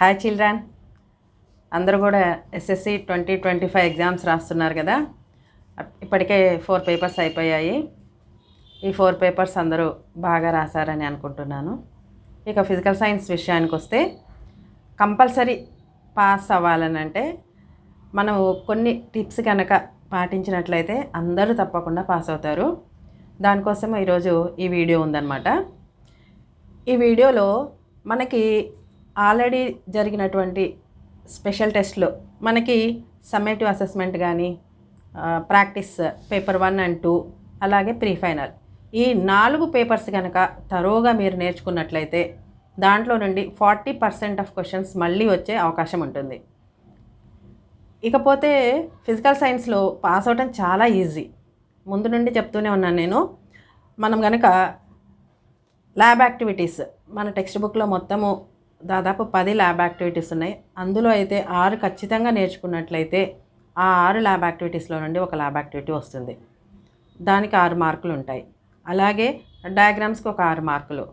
Hi children అందరూ కూడా SSC twenty twenty five exams రాస్తున్నారు కదా? ఇప్పటికే ఫోర్ పేపర్స్ అయిపోయాయి. ఈ ఫోర్ పేపర్స్ అందరూ బాగా రాశారని అనుకుంటున్నాను. ఇక ఫిజికల్ సైన్స్ విషయానికి వస్తే కంపల్సరీ పాస్ అవ్వాలని అంటే మనం కొన్ని టిప్స్ కనుక పాటించినట్లయితే అందరూ తప్పకుండా పాస్ అవుతారు. దానికోసం ఈరోజు ఈ వీడియో ఉందన్నమాట. ఈ వీడియోలో మనకి ఆల్రెడీ జరిగినటువంటి స్పెషల్ టెస్ట్లో మనకి సమ్మేటివ్ అసెస్మెంట్ కానీ practice paper one and two అలాగే ప్రీ ఫైనల్. ఈ నాలుగు పేపర్స్ కనుక తరోగా మీరు నేర్చుకున్నట్లయితే దాంట్లో నుండి ఫార్టీ పర్సెంట్ ఆఫ్ క్వశ్చన్స్ మళ్ళీ వచ్చే అవకాశం ఉంటుంది. ఇకపోతే ఫిజికల్ సైన్స్లో పాస్ అవటం చాలా ఈజీ. ముందు నుండి చెప్తూనే ఉన్నాను నేను. మనం కనుక ల్యాబ్ యాక్టివిటీస్ మన టెక్స్ట్ బుక్లో మొత్తము దాదాపు పది ల్యాబ్ యాక్టివిటీస్ ఉన్నాయి. అందులో అయితే ఆరు ఖచ్చితంగా నేర్చుకున్నట్లయితే ఆ ఆరు ల్యాబ్ యాక్టివిటీస్లో నుండి ఒక ల్యాబ్ యాక్టివిటీ వస్తుంది. దానికి ఆరు మార్కులు ఉంటాయి. అలాగే డయాగ్రామ్స్కి ఒక ఆరు మార్కులు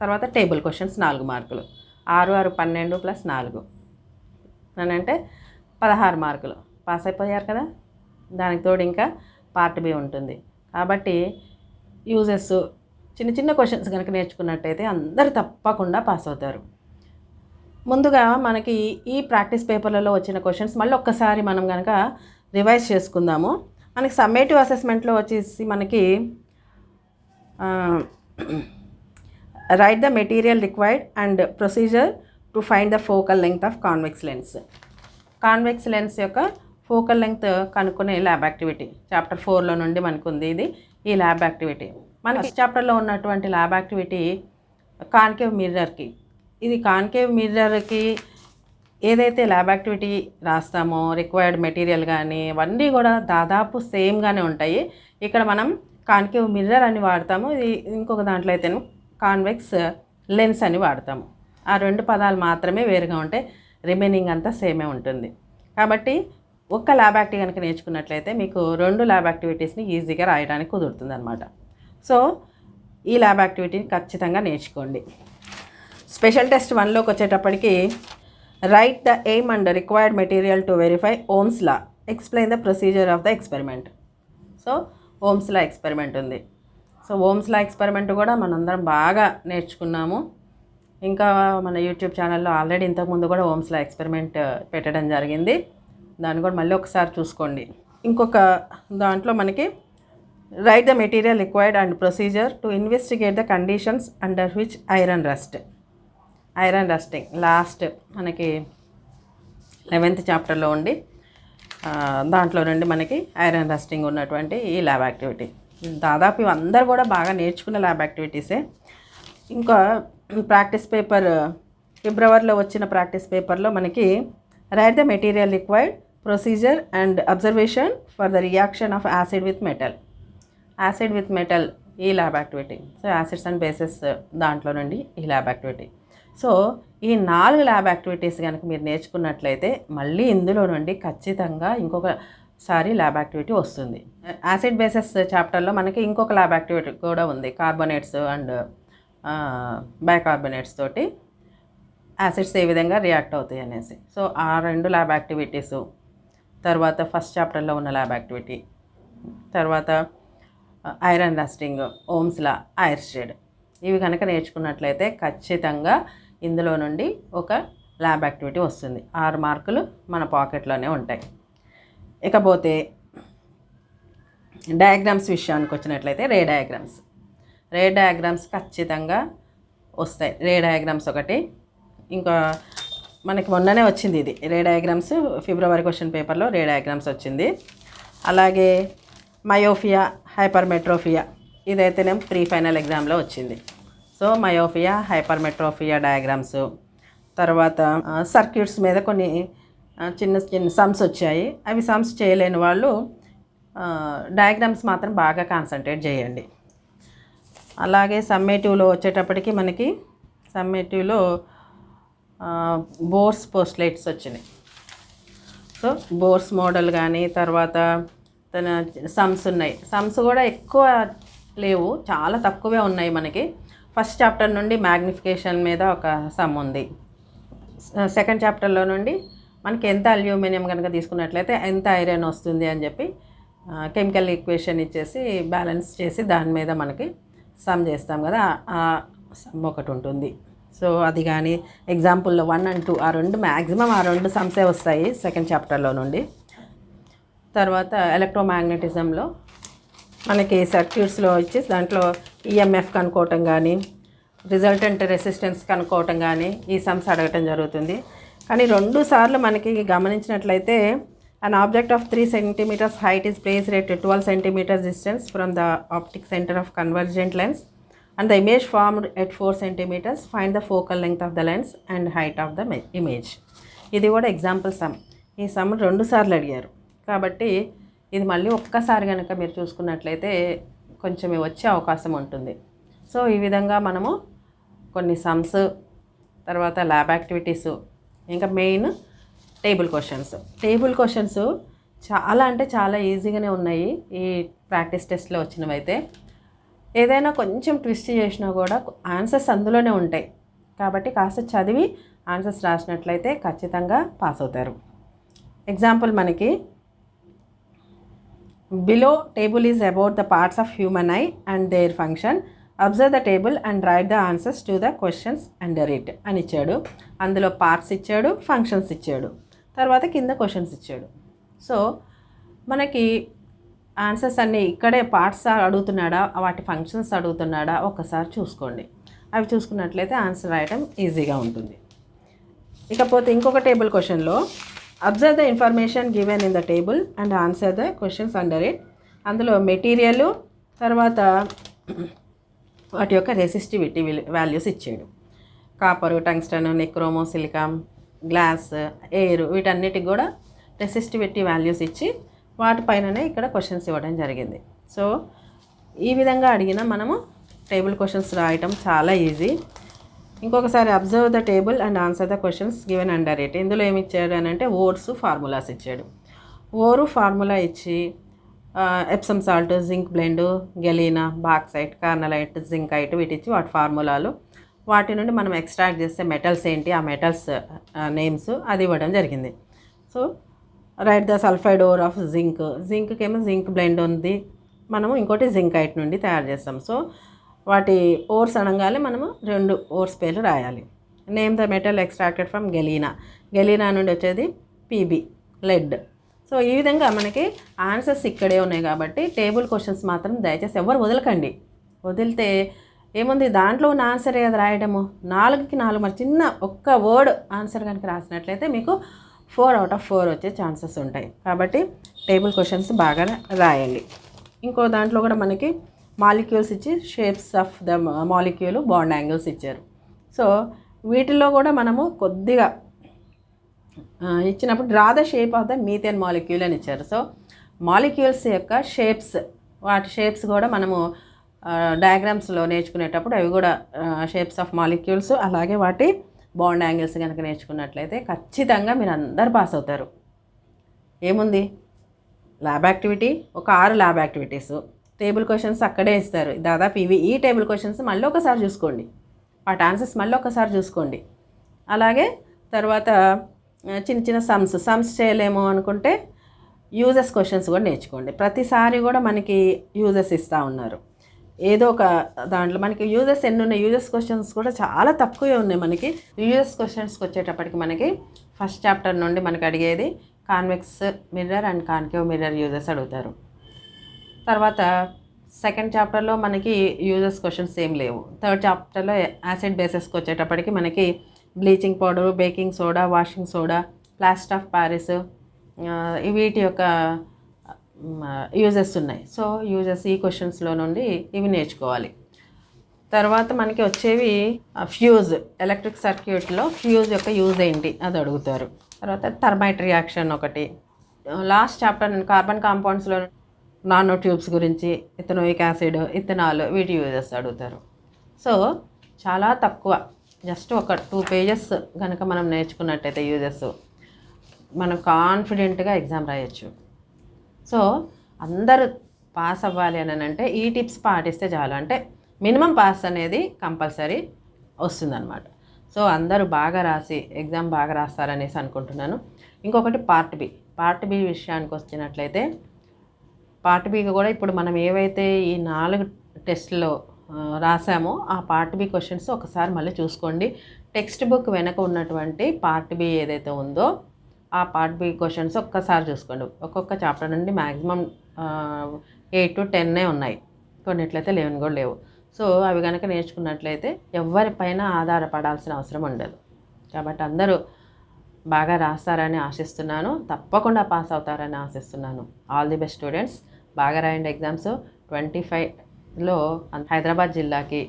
తర్వాత టేబుల్ క్వశ్చన్స్ నాలుగు మార్కులు ఆరు ఆరు పన్నెండు ప్లస్ నాలుగు. అని అంటే పదహారు మార్కులు. పాస్ అయిపోయారు కదా? దానికి తోడు ఇంకా పార్ట్ బి ఉంటుంది. కాబట్టి యూజెస్ చిన్న చిన్న క్వశ్చన్స్ కనుక నేర్చుకున్నట్టయితే అందరు తప్పకుండా పాస్ అవుతారు. ముందుగా మనకి ఈ ప్రాక్టీస్ పేపర్లలో వచ్చిన క్వశ్చన్స్ మళ్ళీ ఒక్కసారి మనం కనుక రివైజ్ చేసుకుందాము. మనకి సమ్మేటివ్ అసెస్మెంట్లో వచ్చేసి మనకి write the material required and procedure to find the focal length of convex lens convex lens యొక్క ఫోకల్ లెంగ్త్ కనుక్కునే ల్యాబ్ యాక్టివిటీ చాప్టర్ ఫోర్లో నుండి మనకు ఉంది ఇది ఈ ల్యాబ్ యాక్టివిటీ మనకి చాప్టర్లో ఉన్నటువంటి ల్యాబ్ యాక్టివిటీ కాన్కేవ్ మిర్రర్కి ఇది కాన్కేవ్ మిర్రర్కి ఏదైతే ల్యాబ్ యాక్టివిటీ రాస్తామో రిక్వైర్డ్ మెటీరియల్ కానీ అవన్నీ కూడా దాదాపు సేమ్గానే ఉంటాయి. ఇక్కడ మనం కాన్కేవ్ మిర్రర్ అని వాడతాము. ఇది ఇంకొక దాంట్లో అయితే కాన్వెక్స్ లెన్స్ అని వాడతాము. ఆ రెండు పదాలు మాత్రమే వేరుగా ఉంటాయి రిమైనింగ్ అంతా సేమే ఉంటుంది. కాబట్టి ఒక్క ల్యాబ్ యాక్టివ్ కనుక నేర్చుకున్నట్లయితే మీకు రెండు ల్యాబ్ యాక్టివిటీస్ని ఈజీగా రాయడానికి కుదురుతుంది అనమాట సో ఈ ల్యాబ్ యాక్టివిటీని ఖచ్చితంగా నేర్చుకోండి. స్పెషల్ టెస్ట్ వన్లోకి వచ్చేటప్పటికి write the aim and required material to verify Ohm's law explain the procedure of the experiment so Ohm's law experiment ఉంది. సో ఓమ్స్ లా ఎక్స్పెరిమెంట్ కూడా మనందరం బాగా నేర్చుకున్నాము. ఇంకా మన యూట్యూబ్ ఛానల్లో ఆల్రెడీ ఇంతకుముందు కూడా ఓమ్స్ లా ఎక్స్పెరిమెంట్ పెట్టడం జరిగింది. దాన్ని కూడా మళ్ళీ ఒకసారి చూసుకోండి. ఇంకొక దాంట్లో మనకి write the material required and procedure to investigate the conditions under which iron rusts iron rusting last మనకి లెవెన్త్ చాప్టర్లో ఉండి దాంట్లో నుండి మనకి ఐరన్ డస్టింగ్ ఉన్నటువంటి ఈ ల్యాబ్ యాక్టివిటీ. దాదాపు ఇవందరూ అందరు కూడా బాగా నేర్చుకున్న ల్యాబ్ యాక్టివిటీసే. ఇంకా ప్రాక్టీస్ పేపర్ ఫిబ్రవరిలో వచ్చిన ప్రాక్టీస్ పేపర్లో మనకి write the material required procedure and observation for the reaction of acid with metal. Acid with metal ఈ lab activity. So acids and bases దాంట్లో నుండి ఈ ల్యాబ్ యాక్టివిటీ. సో ఈ నాలుగు ల్యాబ్ యాక్టివిటీస్ కనుక మీరు నేర్చుకున్నట్లయితే మళ్ళీ ఇందులో నుండి ఖచ్చితంగా ఇంకొకసారి ల్యాబ్ యాక్టివిటీ వస్తుంది. యాసిడ్ బేసెస్ చాప్టర్లో మనకి ఇంకొక ల్యాబ్ యాక్టివిటీ కూడా ఉంది. కార్బోనేట్స్ అండ్ బైకార్బోనేట్స్ తోటి యాసిడ్స్ ఏ విధంగా రియాక్ట్ అవుతాయి అనేసి. సో ఆ రెండు ల్యాబ్ యాక్టివిటీసు తర్వాత ఫస్ట్ చాప్టర్లో ఉన్న ల్యాబ్ యాక్టివిటీ తర్వాత ఐరన్ రస్టింగ్ ఓమ్స్లా ఐర్ షేడ్ ఇవి కనుక నేర్చుకున్నట్లయితే ఖచ్చితంగా ఇందులో నుండి ఒక ల్యాబ్ యాక్టివిటీ వస్తుంది. ఆరు మార్కులు మన పాకెట్లోనే ఉంటాయి. ఇకపోతే డయాగ్రామ్స్ విషయానికి వచ్చినట్లయితే రే డయాగ్రామ్స్. రే డయాగ్రామ్స్ ఖచ్చితంగా వస్తాయి. రే డయాగ్రామ్స్ ఒకటి ఇంకా మనకి మొన్ననే వచ్చింది ఇది. రే డయాగ్రామ్స్ ఫిబ్రవరి క్వశ్చన్ పేపర్లో రే డయాగ్రామ్స్ వచ్చింది. అలాగే మయోఫియా హైపర్మెట్రోఫియా ఇదైతేనే ప్రీ ఫైనల్ ఎగ్జామ్లో వచ్చింది. సో మయోఫియా హైపర్మెట్రోఫియా డయాగ్రామ్స్ తర్వాత సర్క్యూట్స్ మీద కొన్ని చిన్న చిన్న సమ్స్ వచ్చాయి. అవి సమ్స్ చేయలేని వాళ్ళు డయాగ్రామ్స్ మాత్రం బాగా కాన్సన్ట్రేట్ చేయండి. అలాగే సమ్మేటివ్లో వచ్చేటప్పటికి మనకి సమ్మేటివ్లో బోర్స్ పోస్ట్లైట్స్ వచ్చినాయి. సో బోర్స్ మోడల్ కానీ తర్వాత తన సమ్స్ ఉన్నాయి. సమ్స్ కూడా ఎక్కువ లేవు చాలా తక్కువే ఉన్నాయి మనకి. ఫస్ట్ చాప్టర్ నుండి మ్యాగ్నిఫికేషన్ మీద ఒక సమ్ ఉంది. సెకండ్ చాప్టర్లో నుండి మనకి ఎంత అల్యూమినియం కనుక తీసుకున్నట్లయితే ఎంత ఐరన్ వస్తుంది అని చెప్పి కెమికల్ ఈక్వేషన్ ఇచ్చేసి బ్యాలెన్స్ చేసి దాని మీద మనకి సమ్ చేస్తాం కదా ఆ సమ్ ఒకటి ఉంటుంది. సో అది కానీ ఎగ్జాంపుల్లో వన్ అండ్ టూ ఆ రెండు మ్యాక్సిమం ఆ రెండు సమ్సే వస్తాయి సెకండ్ చాప్టర్లో నుండి. తర్వాత ఎలక్ట్రోమాగ్నెటిజంలో మనకి సర్క్యూట్స్లో వచ్చి దాంట్లో ఈఎంఎఫ్ కనుక్కోవటం కానీ రిజల్టెంట్ రెసిస్టెన్స్ కనుక్కోవటం కానీ ఈ సమ్స్ అడగటం జరుగుతుంది. కానీ రెండు సార్లు మనకి గమనించినట్లయితే an object of three centimetres height is placed at twelve centimetres distance from the optic centre of convergent lens and the image formed at four centimetres find the focal length of the lens and height of the image ఇది కూడా example some ఈ some రెండు సార్లు అడిగారు. కాబట్టి ఇది మళ్ళీ ఒక్కసారి కనుక మీరు చూసుకున్నట్లయితే కొంచెం వచ్చే అవకాశం ఉంటుంది. సో ఈ విధంగా మనము కొన్ని సమ్స్ తర్వాత ల్యాబ్ యాక్టివిటీస్ ఇంకా main table questions. Table questions చాలా అంటే చాలా ఈజీగానే ఉన్నాయి ఈ ప్రాక్టీస్ టెస్ట్లో వచ్చినవైతే. ఏదైనా కొంచెం ట్విస్ట్ చేసినా కూడా ఆన్సర్స్ అందులోనే ఉంటాయి. కాబట్టి కాస్త చదివి ఆన్సర్స్ రాసినట్లయితే ఖచ్చితంగా పాస్ అవుతారు. ఎగ్జాంపుల్ మనకి below table is about the parts of human eye and their function observe the table and write the answers to the questions under it అని ఇచ్చాడు. అందులో పార్ట్స్ ఇచ్చాడు ఫంక్షన్స్ ఇచ్చాడు. తర్వాత కింద క్వశ్చన్స్ ఇచ్చాడు. సో మనకి ఆన్సర్స్ అన్నీ ఇక్కడే పార్ట్స్ అడుగుతున్నాడా వాటి ఫంక్షన్స్ అడుగుతున్నాడా ఒకసారి చూసుకోండి. అవి చూసుకున్నట్లయితే ఆన్సర్ రాయటం ఈజీగా ఉంటుంది. ఇకపోతే ఇంకొక టేబుల్ క్వశ్చన్లో observe the information given in the table and answer the questions under it అందులో మెటీరియల్ తర్వాత వాటి యొక్క రెసిస్టివిటీ వాల్యూస్ ఇచ్చాడు. Copper tungsten nichrome silicon glass air వీటన్నిటికి కూడా రెసిస్టివిటీ వాల్యూస్ ఇచ్చి వాటిపైననే ఇక్కడ క్వశ్చన్స్ ఇవ్వడం జరిగింది. సో ఈ విధంగా అడిగిన మనము టేబుల్ క్వశ్చన్స్ రాయటం చాలా ఈజీ ఇంకొకసారి observe the table and answer the questions given under it ఇందులో ఏమి ఇచ్చాడు అని అంటే ఓర్స్ ఫార్ములాస్ ఇచ్చాడు. ఓరు ఫార్ములా ఇచ్చి Epsom salt zinc blende galena bauxite carnallite zincite ఐట్ వీటిచ్చి వాటి ఫార్ములాలు వాటి నుండి మనం ఎక్స్ట్రాక్ట్ చేస్తే మెటల్స్ ఏంటి? ఆ మెటల్స్ నేమ్స్ అది ఇవ్వడం జరిగింది. So write the sulphide ore of zinc జింక్కి ఏమో జింక్ బ్లెండ్ ఉంది. మనము ఇంకోటి జింకైట్ నుండి తయారు చేస్తాం. సో వాటి ఓర్స్ అనగానే మనము రెండు ఓర్స్ పేర్లు రాయాలి. Name the metal extracted from galena. Galena నుండి వచ్చేది పీబీ లెడ్. సో ఈ విధంగా మనకి ఆన్సర్స్ ఇక్కడే ఉన్నాయి కాబట్టి టేబుల్ క్వశ్చన్స్ మాత్రం దయచేసి ఎవరు వదలకండి. వదిలితే ఏముంది? దాంట్లో ఉన్న ఆన్సర్ ఏది రాయడము. నాలుగుకి నాలుగు మరి చిన్న ఒక్క వర్డ్ ఆన్సర్ కనుక రాసినట్లయితే మీకు ఫోర్ అవుట్ ఆఫ్ ఫోర్ వచ్చే ఛాన్సెస్ ఉంటాయి. కాబట్టి టేబుల్ క్వశ్చన్స్ బాగా రాయండి ఇంకో దాంట్లో కూడా మనకి మాలిక్యూల్స్ ఇచ్చి shapes of the molecule bond angles ఇచ్చారు. సో వీటిల్లో కూడా మనము కొద్దిగా ఇచ్చినప్పుడు draw the shape of the methane molecule అని ఇచ్చారు. సో మాలిక్యూల్స్ యొక్క షేప్స్ వాటి షేప్స్ కూడా మనము డయాగ్రామ్స్లో నేర్చుకునేటప్పుడు అవి కూడా షేప్స్ ఆఫ్ మాలిక్యూల్స్ అలాగే వాటి బాండ్ యాంగిల్స్ కనుక నేర్చుకున్నట్లయితే ఖచ్చితంగా మీరు అందరు పాస్ అవుతారు. ఏముంది? ల్యాబ్ యాక్టివిటీ ఒక ఆరు ల్యాబ్ యాక్టివిటీస్ టేబుల్ క్వశ్చన్స్ అక్కడే ఇస్తారు. దాదాపు ఇవి ఈ టేబుల్ క్వశ్చన్స్ మళ్ళీ ఒకసారి చూసుకోండి. వాటి ఆన్సర్స్ మళ్ళీ ఒకసారి చూసుకోండి. అలాగే తర్వాత చిన్న చిన్న సమ్స్ సమ్స్ చేయలేము అనుకుంటే యూజెస్ క్వశ్చన్స్ కూడా నేర్చుకోండి. ప్రతిసారి కూడా మనకి యూజెస్ ఇస్తూ ఉన్నారు. ఏదో ఒక దాంట్లో మనకి యూజెస్ ఎన్ని ఉన్నాయి? యూజెస్ క్వశ్చన్స్ కూడా చాలా తక్కువే ఉన్నాయి మనకి. యూజెస్ క్వశ్చన్స్కి వచ్చేటప్పటికి మనకి ఫస్ట్ చాప్టర్ నుండి మనకి అడిగేది convex mirror and concave mirror uses అడుగుతారు. తర్వాత సెకండ్ చాప్టర్లో మనకి యూజెస్ క్వశ్చన్స్ ఏం లేవు. థర్డ్ చాప్టర్లో యాసిడ్ బేసెస్కి వచ్చేటప్పటికి మనకి bleaching powder baking soda washing soda plaster of Paris వీటి యొక్క యూజెస్ ఉన్నాయి. సో యూజెస్ ఈ క్వశ్చన్స్లో నుండి ఇవి నేర్చుకోవాలి. తర్వాత మనకి వచ్చేవి ఫ్యూజ్ ఎలక్ట్రిక్ సర్క్యూట్లో ఫ్యూజ్ యొక్క యూజ్ ఏంటి అది అడుగుతారు. తర్వాత థర్మైట్ రియాక్షన్ ఒకటి. లాస్ట్ చాప్టర్ కార్బన్ కాంపౌండ్స్లో నానో ట్యూబ్స్ గురించి ఇథనోయిక్ యాసిడ్ ఇథనాల్ వీటి యూజెస్ అడుగుతారు. సో చాలా తక్కువ. జస్ట్ ఒక టూ పేజెస్ కనుక మనం నేర్చుకున్నట్టయితే యూజెస్. మనం కాన్ఫిడెంట్గా ఎగ్జామ్ రాయొచ్చు. సో అందరూ పాస్ అవ్వాలి అని అంటే ఈ టిప్స్ పాటిస్తే చాలు. అంటే మినిమం పాస్ అనేది కంపల్సరీ వస్తుందన్నమాట. సో అందరూ బాగా రాసి ఎగ్జామ్ బాగా రాస్తారనేసి అనుకుంటున్నాను. ఇంకొకటి పార్ట్ బి. పార్ట్ బి విషయానికి వచ్చినట్లయితే పార్ట్ బీకి కూడా ఇప్పుడు మనం ఏవైతే ఈ నాలుగు టెస్ట్లో రాసామో ఆ పార్ట్ బి క్వశ్చన్స్ ఒకసారి మళ్ళీ చూసుకోండి. టెక్స్ట్ బుక్ వెనక ఉన్నటువంటి పార్ట్ బి ఏదైతే ఉందో ఆ పార్ట్ బి క్వశ్చన్స్ ఒక్కసారి చూసుకోండి. ఒక్కొక్క చాప్టర్ నుండి మ్యాక్సిమం ఎయిట్ టు టెన్నే ఉన్నాయి. కొన్నిట్లయితే లెవెన్ కూడా లేవు. సో అవి కనుక నేర్చుకున్నట్లయితే ఎవరిపైన ఆధారపడాల్సిన అవసరం ఉండదు. కాబట్టి అందరూ బాగా రాస్తారని ఆశిస్తున్నాను. తప్పకుండా పాస్ అవుతారని ఆశిస్తున్నాను. All the best students. బాగా రాయండి ఎగ్జామ్స్. ట్వంటీ ఫైవ్లో హైదరాబాద్ జిల్లాకి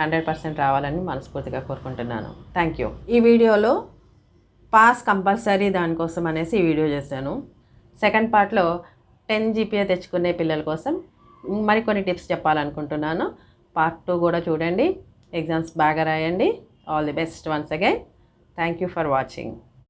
హండ్రెడ్ పర్సెంట్ రావాలని మనస్ఫూర్తిగా కోరుకుంటున్నాను. Thank you. ఈ వీడియోలో పాస్ కంపల్సరీ దానికోసం అనేసి ఈ వీడియో చేశాను. సెకండ్ పార్ట్లో టెన్ జీపీఏ తెచ్చుకునే పిల్లల కోసం మరికొన్ని టిప్స్ చెప్పాలనుకుంటున్నాను. పార్ట్ టూ కూడా చూడండి. ఎగ్జామ్స్ బాగా రాయండి. All the best once again. Thank you for watching.